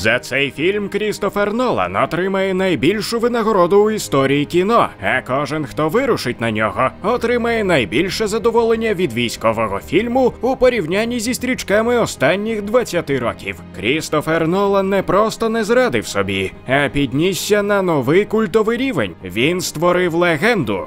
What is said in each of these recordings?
За цей фільм Крістофер Нолан отримає найбільшу винагороду у історії кіно, а кожен, хто вирушить на нього, отримає найбільше задоволення від військового фільму у порівнянні зі стрічками останніх 20 років. Крістофер Нолан не просто не зрадив собі, а піднісся на новий культовий рівень. Він створив легенду.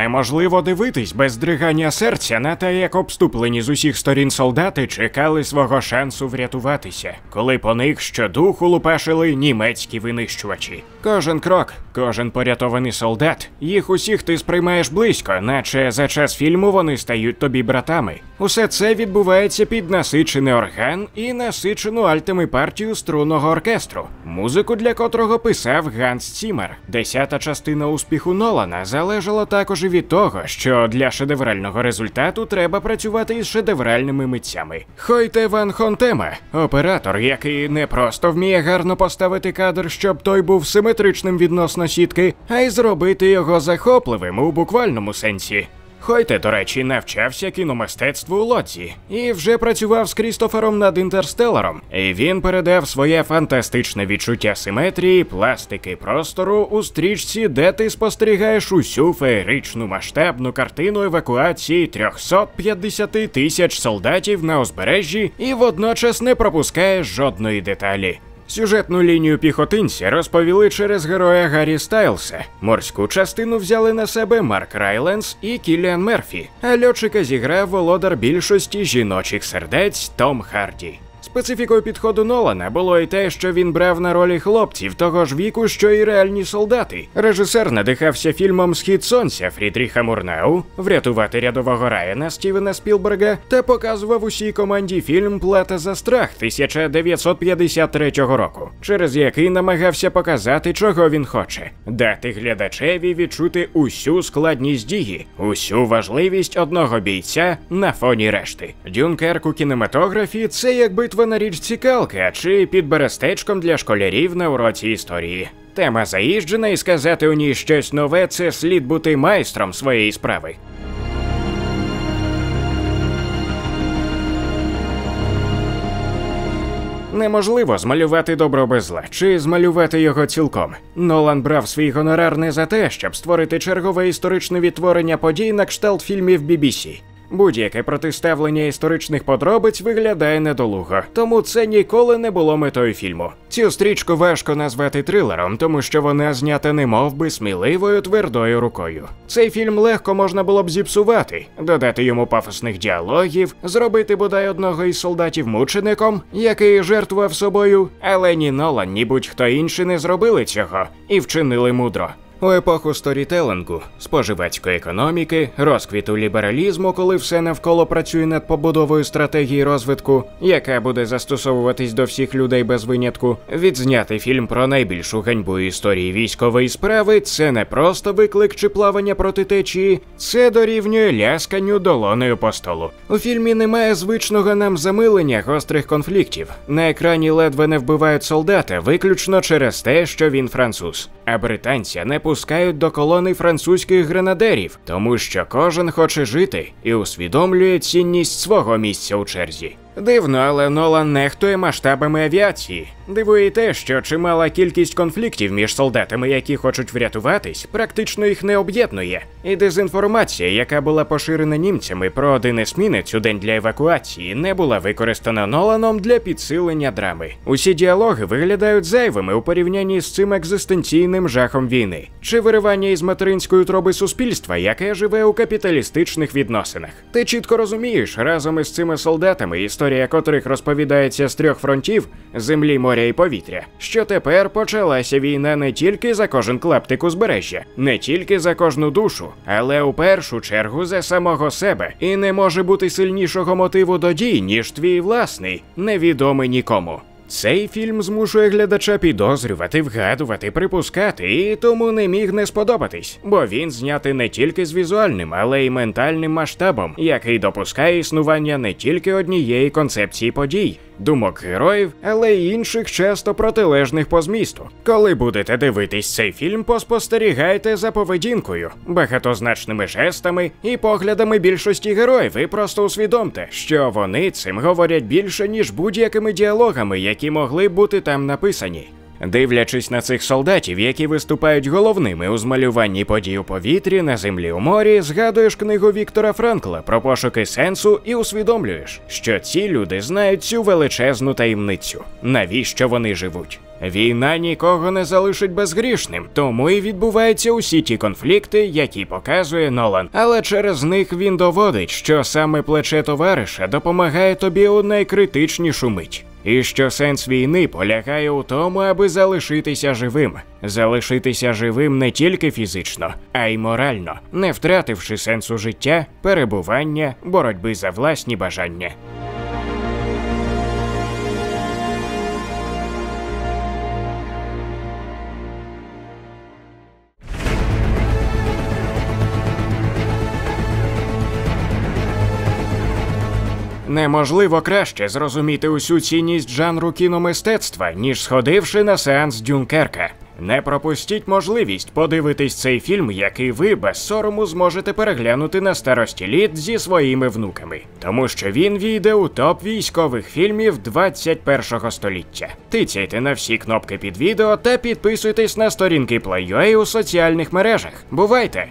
Неможливо дивитись без здригання серця на те, як обступлені з усіх сторін солдати чекали свого шансу врятуватися, коли по них щодуху лупашили німецькі винищувачі. Кожен крок, кожен порятований солдат, їх усіх ти сприймаєш близько, наче за час фільму вони стають тобі братами. Усе це відбувається під насичений орган і насичену альтами партію струнного оркестру, музику для котрого писав Ганс Цімер. Десята частина успіху Нолана залежала також від того, що для шедеврального результату треба працювати із шедевральними митцями. Хойте Ван Хонтема, оператор, який не просто вміє гарно поставити кадр, щоб той був симетричним відносно сітки, а й зробити його захопливим у буквальному сенсі. Хойте, до речі, навчався кіномистецтву у лодці і вже працював з Крістофером над інтерстеларом. І він передав своє фантастичне відчуття симетрії, пластики простору у стрічці, де ти спостерігаєш усю феєричну масштабну картину евакуації 350 тисяч солдатів на узбережжі і водночас не пропускаєш жодної деталі. Сюжетну лінію піхотинці розповіли через героя Гаррі Стайлса. Морську частину взяли на себе Марк Райленс і Кіліан Мерфі, а льотчика зіграв володар більшості жіночих сердець Том Харді. Специфікою підходу Нолана було і те, що він брав на ролі хлопців того ж віку, що і реальні солдати. Режисер надихався фільмом Схід сонця Фрідріха Мурнау, врятувати рядового Райана Стівена Спілберга та показував усій команді фільм Плата за страх 1953 року, через який намагався показати, чого він хоче, дати глядачеві відчути усю складність дії, усю важливість одного бійця на фоні решти. Дюнкерк у кінематографі це як битва на річці Калка чи під берестечком для школярів на уроці історії. Тема заїжджена, і сказати у ній щось нове це слід бути майстром своєї справи. Неможливо змалювати добро без зла, чи змалювати його цілком. Нолан брав свій гонорар не за те, щоб створити чергове історичне відтворення подій на кшталт фільмів BBC. Будь-яке протиставлення історичних подробиць виглядає недолуго, тому це ніколи не було метою фільму. Цю стрічку важко назвати трилером, тому що вона знята немов би сміливою твердою рукою. Цей фільм легко можна було б зіпсувати, додати йому пафосних діалогів, зробити бодай одного із солдатів мучеником, який жертвував собою, але ні Нолан, ні будь-хто інший не зробили цього і вчинили мудро. У епоху сторітелингу, споживацької економіки, розквіту лібералізму, коли все навколо працює над побудовою стратегії розвитку, яка буде застосовуватись до всіх людей без винятку, відзняти фільм про найбільшу ганьбу історії військової справи це не просто виклик чи плавання проти течії, це дорівнює лясканню долонею по столу. У фільмі немає звичного нам замилення гострих конфліктів. На екрані ледве не вбивають солдата, виключно через те, що він француз. А британця не пускають до колони французьких гренадерів, тому що кожен хоче жити і усвідомлює цінність свого місця у черзі. Дивно, але Нолан нехтує масштабами авіації. Дивує те, що чимала кількість конфліктів між солдатами, які хочуть врятуватись, практично їх не об'єднує. І дезінформація, яка була поширена німцями про один есмінець у день для евакуації, не була використана Ноланом для підсилення драми. Усі діалоги виглядають зайвими у порівнянні з цим екзистенційним жахом війни, чи виривання із материнської троби суспільства, яке живе у капіталістичних відносинах. Ти чітко розумієш, разом із цими солдатами історія котрих розповідається з трьох фронтів землі, моря і повітря, що тепер почалася війна не тільки за кожен клаптик узбережжя, не тільки за кожну душу, але у першу чергу за самого себе, і не може бути сильнішого мотиву до дій, ніж твій власний, невідомий нікому. Цей фільм змушує глядача підозрювати, вгадувати, припускати, і тому не міг не сподобатись, бо він знятий не тільки з візуальним, але й ментальним масштабом, який допускає існування не тільки однієї концепції подій. Думок героїв, але й інших часто протилежних по змісту. Коли будете дивитись цей фільм, поспостерігайте за поведінкою, багатозначними жестами і поглядами більшості героїв, і просто усвідомте, що вони цим говорять більше ніж будь-якими діалогами, які могли бути там написані. Дивлячись на цих солдатів, які виступають головними у змалюванні подій у повітрі, на землі у морі, згадуєш книгу Віктора Франкла про пошуки сенсу і усвідомлюєш, що ці люди знають цю величезну таємницю, навіщо вони живуть. Війна нікого не залишить безгрішним, тому і відбуваються усі ті конфлікти, які показує Нолан. Але через них він доводить, що саме плече товариша допомагає тобі у найкритичнішу мить. І що сенс війни полягає у тому, аби залишитися живим, залишитися живим не тільки фізично, а й морально, не втративши сенсу життя, перебування, боротьби за власні бажання. Неможливо краще зрозуміти усю цінність жанру кіномистецтва, ніж сходивши на сеанс Дюнкерка. Не пропустіть можливість подивитись цей фільм, який ви без сорому зможете переглянути на старості літ зі своїми внуками, тому що він війде у топ військових фільмів 21-го століття. Тицяйте на всі кнопки під відео та підписуйтесь на сторінки Play.ua у соціальних мережах. Бувайте!